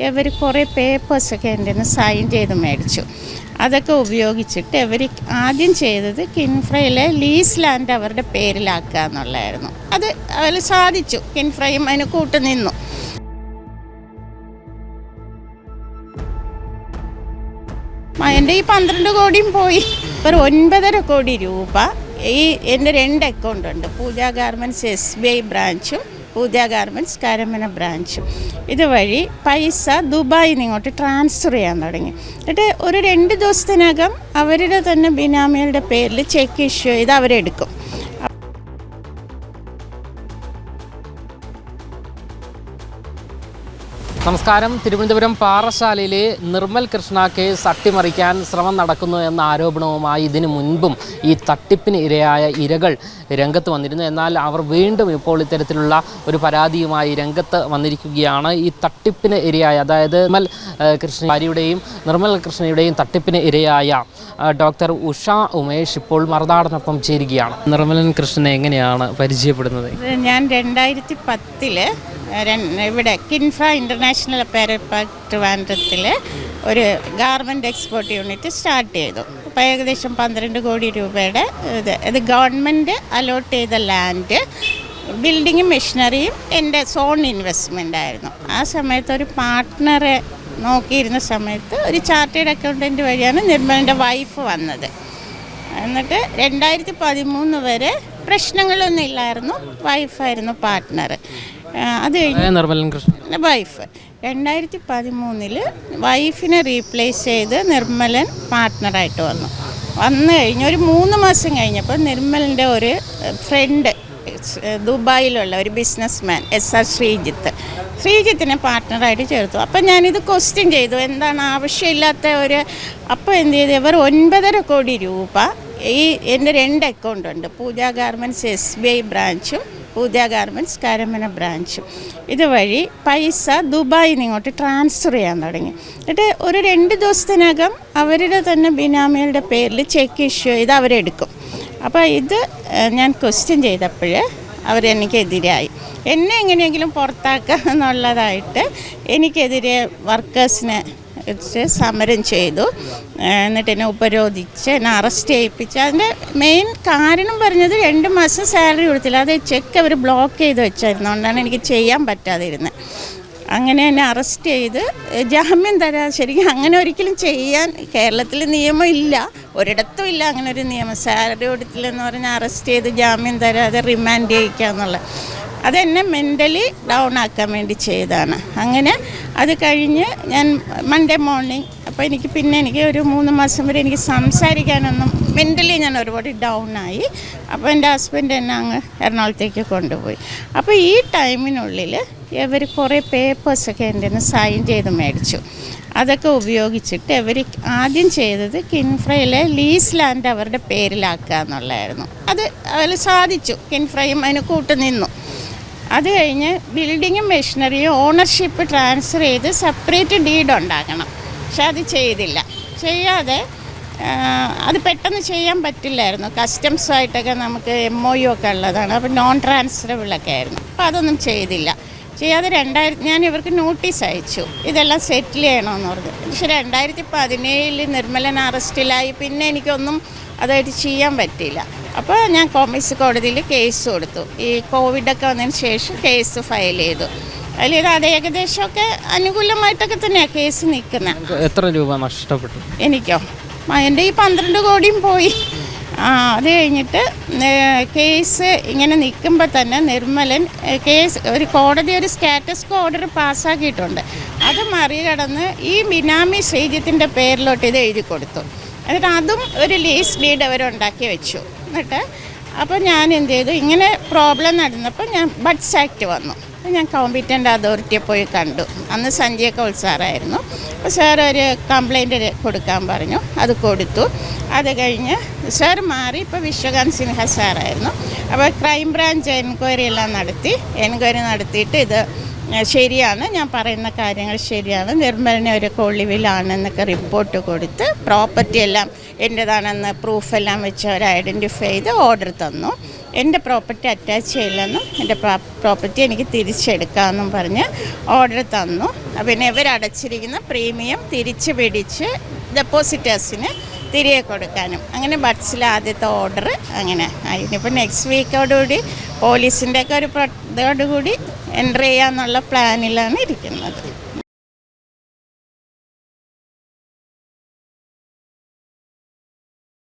ഇവർ കുറേ പേപ്പേഴ്സൊക്കെ എന്റെ നിന്ന് സൈൻ ചെയ്ത് മേടിച്ചു. അതൊക്കെ ഉപയോഗിച്ചിട്ട് ഇവർ ആദ്യം ചെയ്തത് കിൻഫ്രയിലെ ലീസ് ലാൻഡ് അവരുടെ പേരിലാക്കുക എന്നുള്ളതായിരുന്നു. അത് അവർ സാധിച്ചു. കിൻഫ്രയും അതിന് കൂട്ടുനിന്നു എന്റെ ഈ പന്ത്രണ്ട് കോടിയും പോയി. ഒരു ഒൻപതര കോടി രൂപ ഈ എന്റെ രണ്ട് അക്കൗണ്ട് ഉണ്ട്. Pooja garments S B I ബ്രാഞ്ചും പൂജ ഗാർമെന്റ്സ് കരമന ബ്രാഞ്ച് ഇതുവഴി പൈസ ദുബായിൽ നിന്ന് ഇങ്ങോട്ട് ട്രാൻസ്ഫർ ചെയ്യാൻ തുടങ്ങി. എന്നിട്ട് ഒരു രണ്ട് ദിവസത്തിനകം അവരുടെ തന്നെ ബിനാമികളുടെ പേരിൽ ചെക്ക് ഇഷ്യൂ ചെയ്ത് അവരെടുക്കും. നമസ്കാരം. തിരുവനന്തപുരം പാറശാലയിലെ നിർമ്മൽ കൃഷ്ണ കേസ് അട്ടിമറിക്കാൻ ശ്രമം നടക്കുന്നു എന്ന ആരോപണവുമായി ഇതിനു മുൻപും ഈ തട്ടിപ്പിന് ഇരയായ ഇരകൾ രംഗത്ത് വന്നിരുന്നു. എന്നാൽ അവർ വീണ്ടും ഇപ്പോൾ ഇത്തരത്തിലുള്ള ഒരു പരാതിയുമായി രംഗത്ത് വന്നിരിക്കുകയാണ്. ഈ തട്ടിപ്പിന് ഇരയായ അതായത് നിർമ്മൽ കൃഷ്ണ ഭാര്യയുടെയും നിർമ്മൽ കൃഷ്ണയുടെയും തട്ടിപ്പിന് ഇരയായ ഡോക്ടർ ഉഷ ഉമേഷ് ഇപ്പോൾ മറുനാടനൊപ്പം ചേരുകയാണ്. നിർമ്മലൻ കൃഷ്ണനെ എങ്ങനെയാണ് പരിചയപ്പെടുന്നത്? ഞാൻ രണ്ടായിരത്തി പത്തിൽ ഇവിടെ കിൻഫ്ര ഇന്റർനാഷണൽ അപ്പയർ പാർക്ക് ട്രിവാൻഡ്രത്തിൽ ഒരു ഗാർമെന്റ് എക്സ്പോർട്ട് യൂണിറ്റ് സ്റ്റാർട്ട് ചെയ്തു. അപ്പോൾ ഏകദേശം പന്ത്രണ്ട് കോടി രൂപയുടെ ഇത് ഇത് ഗവൺമെന്റ് അലോട്ട് ചെയ്ത ലാൻഡ് ബിൽഡിങ്ങും മെഷീനറിയും എന്റെ സോൺ ഇൻവെസ്റ്റ്മെന്റ് ആയിരുന്നു. ആ സമയത്ത് ഒരു പാർട്ട്ണറെ നോക്കിയിരുന്ന സമയത്ത് ഒരു ചാർട്ടേഡ് അക്കൗണ്ടന്റ് വഴിയാണ് നിർമ്മലിന്റെ വൈഫ് വന്നത്. എന്നിട്ട് രണ്ടായിരത്തി പതിമൂന്ന് വരെ പ്രശ്നങ്ങളൊന്നും ഇല്ലായിരുന്നു വൈഫായിരുന്നു പാർട്ട്ണർ അത് കഴിഞ്ഞ് വൈഫ് രണ്ടായിരത്തി പതിമൂന്നിൽ വൈഫിനെ റീപ്ലേസ് ചെയ്ത് നിർമ്മലൻ പാർട്ട്ണറായിട്ട് വന്നു. വന്നു കഴിഞ്ഞ് ഒരു മൂന്ന് മാസം കഴിഞ്ഞപ്പോൾ നിർമ്മലിന്റെ ഒരു ഫ്രണ്ട് ദുബായിലുള്ള ഒരു business man S R Sreejith. ശ്രീജിത്തിനെ പാർട്ട്ണറായിട്ട് ചേർത്തു. അപ്പം ഞാനിത് ക്വസ്റ്റ്യൻ ചെയ്തു. എന്താണ് ആവശ്യമില്ലാത്ത ഒരു അപ്പോൾ എന്ത് ചെയ്തു? ഇവർ ഒൻപതര കോടി രൂപ ഈ എന്റെ രണ്ട് അക്കൗണ്ടുണ്ട് Pooja garments S B I ബ്രാഞ്ചും പൂജ ഗാർമെന്റ്സ് കരമന ബ്രാഞ്ചും ഇതുവഴി പൈസ ദുബായിൽ നിന്ന് ഇങ്ങോട്ട് ട്രാൻസ്ഫർ ചെയ്യാൻ തുടങ്ങി. എന്നിട്ട് ഒരു രണ്ട് ദിവസത്തിനകം അവരുടെ തന്നെ ബിനാമികളുടെ പേരിൽ ചെക്ക് ഇഷ്യൂ ചെയ്ത് അവരെടുക്കും. അപ്പോൾ ഇത് ഞാൻ ക്വസ്റ്റ്യൻ ചെയ്തപ്പോൾ അവരെനിക്കെതിരായി എന്നെ എങ്ങനെയെങ്കിലും പുറത്താക്കുക എന്നുള്ളതായിട്ട് എനിക്കെതിരെ വർക്കേഴ്സിനെ വെച്ച് സമരം ചെയ്തു. എന്നിട്ട് എന്നെ ഉപരോധിച്ച് എന്നെ അറസ്റ്റ് ചെയ്യിപ്പിച്ച്. അതിന്റെ മെയിൻ കാരണം പറഞ്ഞത് രണ്ട് മാസം സാലറി കൊടുത്തില്ല. അത് ചെക്ക് അവർ ബ്ലോക്ക് ചെയ്ത് വെച്ചായിരുന്നുകൊണ്ടാണ് എനിക്ക് ചെയ്യാൻ പറ്റാതിരുന്നത് അങ്ങനെ എന്നെ അറസ്റ്റ് ചെയ്ത്. ജാമ്യം തരാ ശരിക്കും അങ്ങനെ ഒരിക്കലും ചെയ്യാൻ കേരളത്തിൽ നിയമം ഇല്ല. ഒരിടത്തും ഇല്ല അങ്ങനെ ഒരു നിയമം. സാലറി കൊടുത്തില്ലെന്ന് പറഞ്ഞാൽ അറസ്റ്റ് ചെയ്ത് ജാമ്യം തരാതെ റിമാൻഡ് ചെയ്യിക്കുക എന്നുള്ളത് അതെന്നെ മെന്റലി ഡൗൺ ആക്കാൻ വേണ്ടി ചെയ്തതാണ്. അങ്ങനെ അത് കഴിഞ്ഞ് ഞാൻ മൺഡേ മോർണിംഗ് അപ്പോൾ എനിക്ക് പിന്നെ എനിക്ക് ഒരു മൂന്ന് മാസം വരെ എനിക്ക് സംസാരിക്കാനൊന്നും മെന്റലി ഞാൻ ഒരുപാട് ഡൗൺ ആയി. അപ്പോൾ എന്റെ ഹസ്ബൻഡ് എന്നെ അങ്ങ് എറണാകുളത്തേക്ക് കൊണ്ടുപോയി. അപ്പോൾ ഈ ടൈമിനുള്ളിൽ ഇവർ കുറേ പേപ്പേഴ്സൊക്കെ എന്റെ നിന്ന് സൈൻ ചെയ്ത് മേടിച്ചു. അതൊക്കെ ഉപയോഗിച്ചിട്ട് ഇവർ ആദ്യം ചെയ്തത് കിൻഫ്രയിലെ ലീസ് ലാൻഡ് അവരുടെ പേരിലാക്കുക എന്നുള്ളതായിരുന്നു അത് അതിൽ സാധിച്ചു. കിൻഫ്രയും അതിന് കൂട്ടു നിന്നു അത് കഴിഞ്ഞ് ബിൽഡിങ്ങും മെഷീനറിയും ഓണർഷിപ്പ് ട്രാൻസ്ഫർ ചെയ്ത് സെപ്പറേറ്റ് ഡീഡ് ഉണ്ടാക്കണം. പക്ഷെ അത് ചെയ്തില്ല. ചെയ്യാതെ അത് പെട്ടെന്ന് ചെയ്യാൻ പറ്റില്ലായിരുന്നു. കസ്റ്റംസുമായിട്ടൊക്കെ നമുക്ക് എം ഒ യു ഒക്കെ ഉള്ളതാണ്. അപ്പോൾ നോൺ ട്രാൻസ്ഫറബിൾ ട്രാൻസ്ഫറബിളൊക്കെ ആയിരുന്നു. അപ്പോൾ അതൊന്നും ചെയ്തില്ല. ചെയ്യാതെ രണ്ടായിരത്തി ഞാൻ ഇവർക്ക് നോട്ടീസ് അയച്ചു. ഇതെല്ലാം സെറ്റിൽ ചെയ്യണമെന്ന് പറഞ്ഞു. പക്ഷെ രണ്ടായിരത്തി പതിനേഴിൽ നിർമ്മലൻ അറസ്റ്റിലായി പിന്നെ എനിക്കൊന്നും അതായിട്ട് ചെയ്യാൻ പറ്റിയില്ല. അപ്പോൾ ഞാൻ കോമേഴ്സ് കോടതിയിൽ കേസ് കൊടുത്തു. ഈ കോവിഡൊക്കെ വന്നതിന് ശേഷം കേസ് ഫയൽ ചെയ്തു. അതിൽ അത് ഏകദേശമൊക്കെ അനുകൂലമായിട്ടൊക്കെ തന്നെയാണ് കേസ് നിൽക്കുന്നത് എത്ര രൂപ നഷ്ടപ്പെട്ടു? എനിക്കോ? എന്റെ ഈ പന്ത്രണ്ട് കോടിയും പോയി. ആ അത് കഴിഞ്ഞിട്ട് കേസ് ഇങ്ങനെ നിൽക്കുമ്പോൾ തന്നെ നിർമ്മലൻ കേസ് ഒരു കോടതി ഒരു സ്റ്റാറ്റസ് ഓർഡർ പാസ്സാക്കിയിട്ടുണ്ട് അത് മറികടന്ന് ഈ ബിനാമി ശ്രീജിത്തിന്റെ പേരിലോട്ട് ഇത് എഴുതി കൊടുത്തു. എന്നിട്ട് അതും ഒരു ലീസ് ഡീഡ് അവരുണ്ടാക്കി വെച്ചു. എന്നിട്ട് അപ്പോൾ ഞാൻ എന്ത് ചെയ്തു? ഇങ്ങനെ പ്രോബ്ലം നടന്നപ്പോൾ ഞാൻ ബഡ്സ് ആക്ട് വന്നു. ഞാൻ കോമ്പിറ്റന്റ് അതോറിറ്റിയെ പോയി കണ്ടു. അന്ന് സഞ്ജയ് കൗൾ സാറായിരുന്നു. അപ്പോൾ സാർ ഒരു കംപ്ലൈന്റ് കൊടുക്കാൻ പറഞ്ഞു. അത് കൊടുത്തു. അത് കഴിഞ്ഞ് സാർ മാറി ഇപ്പോൾ വിശ്വകാന്ത് സിൻഹ സാറായിരുന്നു. അപ്പോൾ ക്രൈം ബ്രാഞ്ച് എൻക്വയറി എല്ലാം നടത്തി. എൻക്വയറി നടത്തിയിട്ട് ഇത് ശരിയാണ്. ഞാൻ പറയുന്ന കാര്യങ്ങൾ ശരിയാണ്. നിർമ്മലിനെ ഒരു കൊള്ളിവിലാണെന്നൊക്കെ റിപ്പോർട്ട് കൊടുത്ത് പ്രോപ്പർട്ടി എല്ലാം എന്റെതാണെന്ന് പ്രൂഫെല്ലാം വെച്ച് അവർ ഐഡന്റിഫൈ ചെയ്ത് ഓർഡർ തന്നു. എന്റെ പ്രോപ്പർട്ടി അറ്റാച്ച് ചെയ്യില്ലെന്നും എന്റെ പ്രോപ്പർട്ടി എനിക്ക് തിരിച്ചെടുക്കാമെന്നും പറഞ്ഞ് ഓർഡർ തന്നു. പിന്നെ ഇവരടച്ചിരിക്കുന്ന പ്രീമിയം തിരിച്ച് പിടിച്ച് ഡെപ്പോസിറ്റേഴ്സിന് തിരികെ കൊടുക്കാനും. അങ്ങനെ ബഡ്സിൽ ആദ്യത്തെ ഓർഡർ അങ്ങനെ അതിനിപ്പോൾ നെക്സ്റ്റ് വീക്കോടുകൂടി പോലീസിന്റെയൊക്കെ ഒരു ഇതോടുകൂടി എന്റർ ചെയ്യാന്നുള്ള പ്ലാനിലാണ് ഇരിക്കുന്നത്.